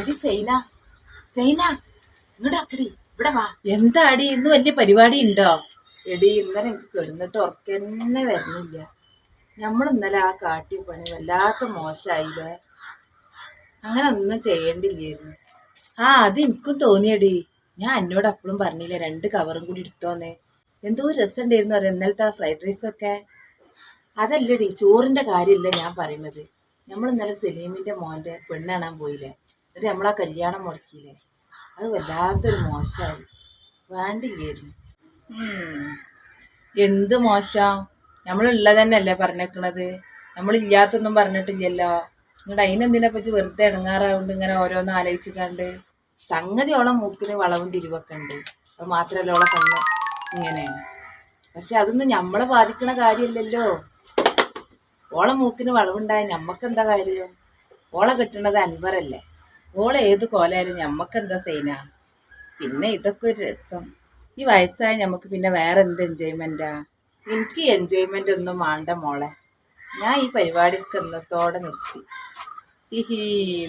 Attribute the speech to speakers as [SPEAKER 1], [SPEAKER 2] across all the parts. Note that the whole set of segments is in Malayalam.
[SPEAKER 1] എടി സൈന. സൈന ഇങ്ങോട്ട് ആക്കടി. ഇവിടെ വാ. എന്താടി ഇന്ന് വലിയ പരിപാടി ഉണ്ടോ എടി ഇന്നലെ എനിക്ക് കിടന്നിട്ട് ഉറക്കന്നെ വരുന്നില്ല. നമ്മൾ ഇന്നലെ ആ കാട്ടി പണി വല്ലാത്ത മോശമായില്ലേ അങ്ങനെ ഒന്നും ചെയ്യേണ്ടില്ലായിരുന്നു. ആ അത് എനിക്കും തോന്നിയടി. ഞാൻ എന്നോട് അപ്പോഴും പറഞ്ഞില്ല രണ്ട് കവറും കൂടി എടുത്തോന്നേ. എന്തോ രസം ഉണ്ടായിരുന്നു പറയാം ഇന്നലത്തെ ആ ഫ്രൈഡ് റൈസ് ഒക്കെ അതല്ലടി ചോറിന്റെ കാര്യമില്ല ഞാൻ പറയുന്നത്. നമ്മൾ ഇന്നലെ സലീമിന്റെ മോന്റെ പെണ്ണാണാൻ പോയില്ലേ? എന്നിട്ട് നമ്മളാ കല്യാണം മുടക്കിയില്ലേ? അത് വല്ലാത്തൊരു മോശമായി. വേണ്ടില്ലായിരുന്നു. എന്ത് മോശം? നമ്മളുള്ളത് തന്നെയല്ലേ പറഞ്ഞേക്കണത്? നമ്മളില്ലാത്തൊന്നും പറഞ്ഞിട്ടില്ലല്ലോ. നിങ്ങളുടെ അതിനെന്തിനെ പറ്റി വെറുതെ ഇടങ്ങാറാവുണ്ട് ഇങ്ങനെ ഓരോന്ന് ആലോചിച്ചിക്കാണ്ട്? സംഗതി ഓളെ മൂക്കിന് വളവും തിരിവൊക്കെ ഉണ്ട്. അത് മാത്രമല്ല ഓളെ കണ്ണ്? ഇങ്ങനെയാണ് പക്ഷെ അതൊന്നും നമ്മളെ ബാധിക്കണ കാര്യമല്ലല്ലോ ഓളെ മൂക്കിന് വളവുണ്ടായ നമ്മക്കെന്താ കാര്യം? ഓളെ കിട്ടണത് അൻവറല്ലേ. ഓളെ ഏത് കോലായാലും ഞമ്മക്കെന്താ സൈന? പിന്നെ ഇതൊക്കെ ഒരു രസം. ഈ വയസ്സായ നമുക്ക് പിന്നെ വേറെ എന്ത് എൻജോയ്മെന്റാ എനിക്ക് എൻജോയ്മെന്റ് ഒന്നും വേണ്ട മോളെ. ഞാൻ ഈ പരിപാടിക്ക് ഇന്നത്തോടെ നിർത്തി. ഹിഹി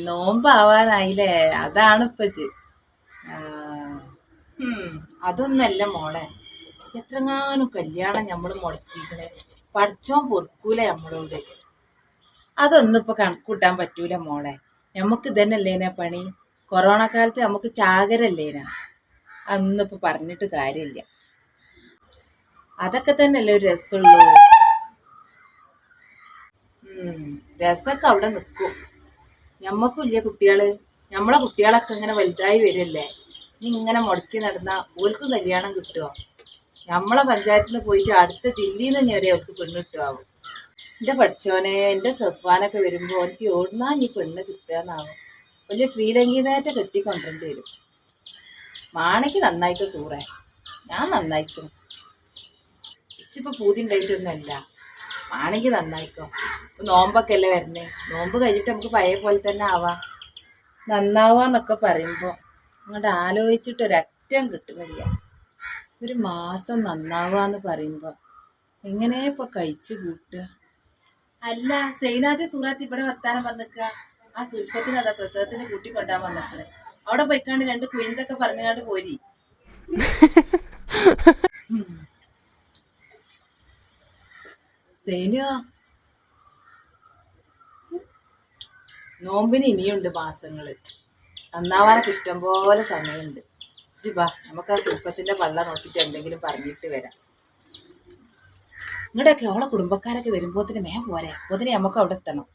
[SPEAKER 1] നോമ്പാവാനായില്ലേ? അതാണ് ഇപ്പച്ച് അതൊന്നല്ല മോളെ. എത്രങ്ങാനും കല്യാണം നമ്മൾ മുടക്കിക്കണേ പഠിച്ചോൻ പൊറുക്കൂല നമ്മളോട് അതൊന്നും ഇപ്പൊ കണക്കൂട്ടാൻ പറ്റൂല മോളെ. നമുക്ക് ഇതന്നെല്ലേനാ പണി? കൊറോണ കാലത്ത് നമുക്ക് ചാകരല്ലേനാ അന്നിപ്പോ പറഞ്ഞിട്ട് കാര്യമില്ല. അതൊക്കെ തന്നെയല്ലേ ഒരു രസമുള്ളൂ. രസമൊക്കെ അവിടെ നിൽക്കും ഞമ്മക്കും ഇല്ല കുട്ടികൾ? നമ്മളെ കുട്ടികളൊക്കെ ഇങ്ങനെ വലുതായി വരില്ലേ? ഇങ്ങനെ മുടക്കി നടന്ന ഓൽക്കും കല്യാണം കിട്ടുമോ നമ്മളെ പഞ്ചായത്തിൽ പോയിട്ട് അടുത്ത ജില്ലയിൽ നിന്ന് വരെ അവർക്ക് പെണ്ണ് കിട്ടുമാവും എന്റെ പഠിച്ചോനെ എന്റെ സഫാനൊക്കെ വരുമ്പോൾ എനിക്ക് ഓടുന്നാ നീ പെണ്ണ് കിട്ടുകയെന്നാവും? വലിയ ശ്രീലങ്കീനായിട്ട് കെട്ടിക്കൊണ്ടിരേണ്ടി വരും. മാണയ്ക്ക് നന്നായിട്ട് സൂറേ. ഞാൻ നന്നായിക്കും. ഇച്ചിപ്പോൾ പൂതി ഉണ്ടായിട്ടൊന്നുമല്ല ആണെങ്കിൽ നന്നായിക്കോ. നോമ്പൊക്കെ അല്ലേ വരണേ? നോമ്പ് കഴിഞ്ഞിട്ട് നമുക്ക് പഴയ പോലെ തന്നെ ആവാം. നന്നാവാന്നൊക്കെ പറയുമ്പോൾ അങ്ങോട്ട് ആലോചിച്ചിട്ട് ഒരറ്റം കിട്ടുന്നില്ല ഒരു മാസം നന്നാവാന്ന് പറയുമ്പോൾ എങ്ങനെ കഴിച്ചു കൂട്ടുക? അല്ല സൈനാദി സൂറാത്ത് ഇവിടെ വർത്താനം പറഞ്ഞിക്ക ആ സുൽഫത്തിന് അതാ പ്രസവത്തിന് കൂട്ടിക്കൊണ്ടാൻ വന്നിട്ട് അവിടെ പോയിക്കാണ്ട് രണ്ട് കുയിന്തൊക്കെ പറഞ്ഞുകൊണ്ട് പോരി. നോമ്പിന് ഇനിയുണ്ട് മാസങ്ങൾ. നന്നാവാനൊക്കെ ഇഷ്ടം പോലെ സമയമുണ്ട് ജിബാ നമുക്ക് ആ സുൽഫത്തിന്റെ പള്ള നോക്കിട്ട് എന്തെങ്കിലും പറഞ്ഞിട്ട് വരാം. ഇങ്ങോട്ടൊക്കെ ഓളെ കുടുംബക്കാരൊക്കെ വരുമ്പോത്തിന് മേം പോരെ. പോതിനെ നമുക്ക് അവിടെ എത്തണം.